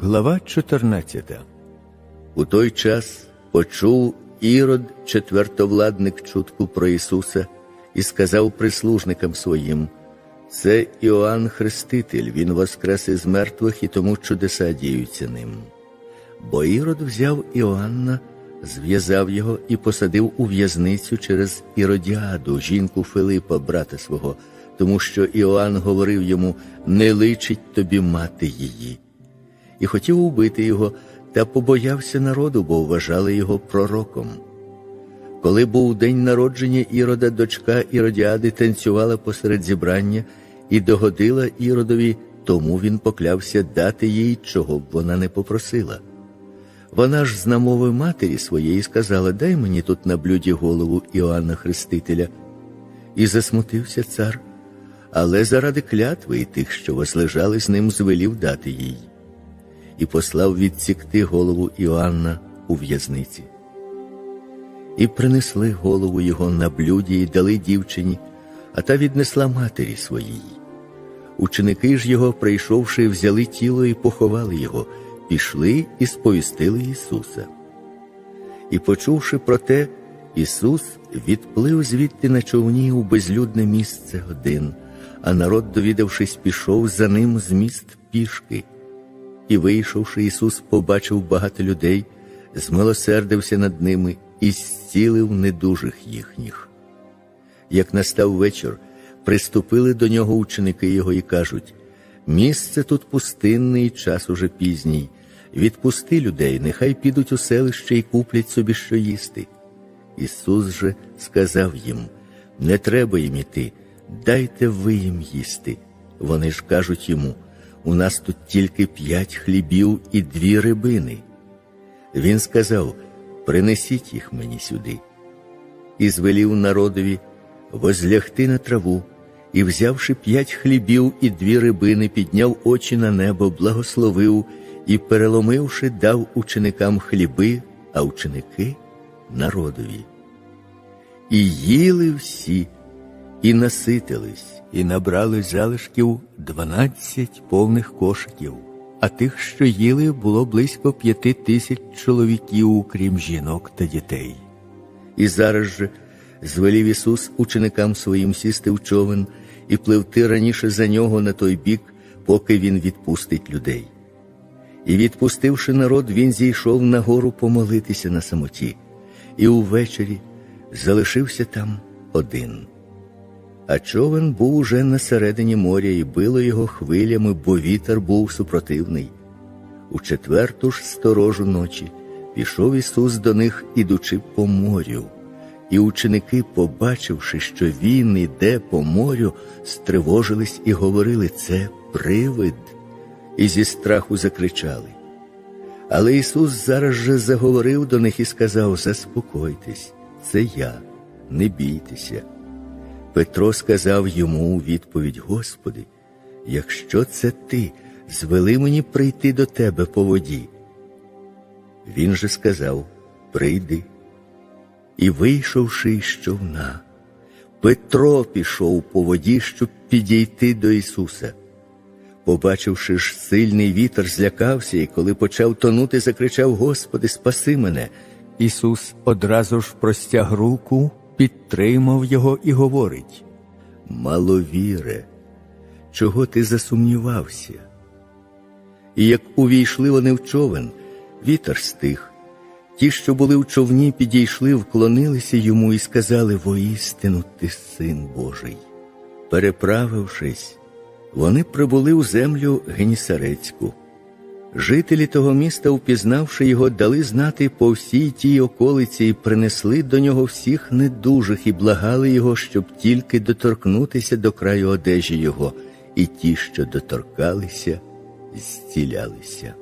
Глава 14 У той час почув Ірод, четвертовладник, чутку про Ісуса, і сказав прислужникам своїм: Це Іоанн Хреститель, Він воскрес із мертвих, і тому чудеса діються ним. Бо Ірод взяв Іоанна, зв'язав його і посадив у в'язницю через Іродіаду, жінку Филипа, брата свого, тому що Іоанн говорив йому: Не личить тобі мати її і хотів убити його, та побоявся народу, бо вважали його пророком. Коли був день народження Ірода, дочка Іродіади танцювала посеред зібрання і догодила Іродові, тому він поклявся дати їй, чого б вона не попросила. Вона ж з намови матері своєї сказала: Дай мені тут на блюді голову Іоанна Хрестителя. І засмутився цар, але заради клятви і тих, що возлежали з ним, звелів дати їй і послав відсікти голову Іоанна у в'язниці. І принесли голову його на блюді і дали дівчині, а та віднесла матері своїй. Ученики ж його, прийшовши, взяли тіло і поховали його, пішли і сповістили Ісуса. І, почувши про те, Ісус відплив звідти на човні у безлюдне місце один, а народ, довідавшись, пішов за ним з міст пішки. І, вийшовши, Ісус побачив багато людей, змилосердився над ними і зцілив недужих їхніх. Як настав вечір, приступили до нього ученики Його і кажуть: місце тут пустинне і час уже пізній. Відпусти людей, нехай підуть у селище і куплять собі що їсти. Ісус же сказав їм: Не треба їм іти, дайте ви їм їсти. Вони ж кажуть йому. У нас тут тільки п'ять хлібів і дві рибини. Він сказав: Принесіть їх мені сюди. І звелів народові возлягти на траву, і, взявши п'ять хлібів і дві рибини, підняв очі на небо, благословив і, переломивши, дав ученикам хліби, а ученики народові. І їли всі, і наситились і набрали залишків дванадцять повних кошиків, а тих, що їли, було близько п'яти тисяч чоловіків, крім жінок та дітей. І зараз же звелів Ісус ученикам своїм сісти в човен і пливти раніше за нього на той бік, поки Він відпустить людей. І, відпустивши народ, він зійшов на гору помолитися на самоті, і увечері залишився там один а човен був уже на середині моря і било його хвилями, бо вітер був супротивний. У четверту ж сторожу ночі пішов Ісус до них, ідучи по морю, і ученики, побачивши, що Він іде по морю, стривожились і говорили це привид, і зі страху закричали. Але Ісус зараз же заговорив до них і сказав: Заспокойтесь, це я, не бійтеся. Петро сказав йому у відповідь: Господи, якщо це ти, звели мені прийти до тебе по воді. Він же сказав: Прийди. І, вийшовши із човна, Петро пішов по воді, щоб підійти до Ісуса. Побачивши ж сильний вітер, злякався, і коли почав тонути, закричав: Господи, спаси мене. Ісус одразу ж простяг руку підтримав його і говорить: Маловіре, чого ти засумнівався? І як увійшли вони в човен, вітер стих. Ті, що були в човні, підійшли, вклонилися йому і сказали воістину ти син Божий. Переправившись, вони прибули у землю Генісарецьку. Жителі того міста, впізнавши його, дали знати по всій тій околиці і принесли до нього всіх недужих і благали його, щоб тільки доторкнутися до краю одежі його, і ті, що доторкалися, зцілялися.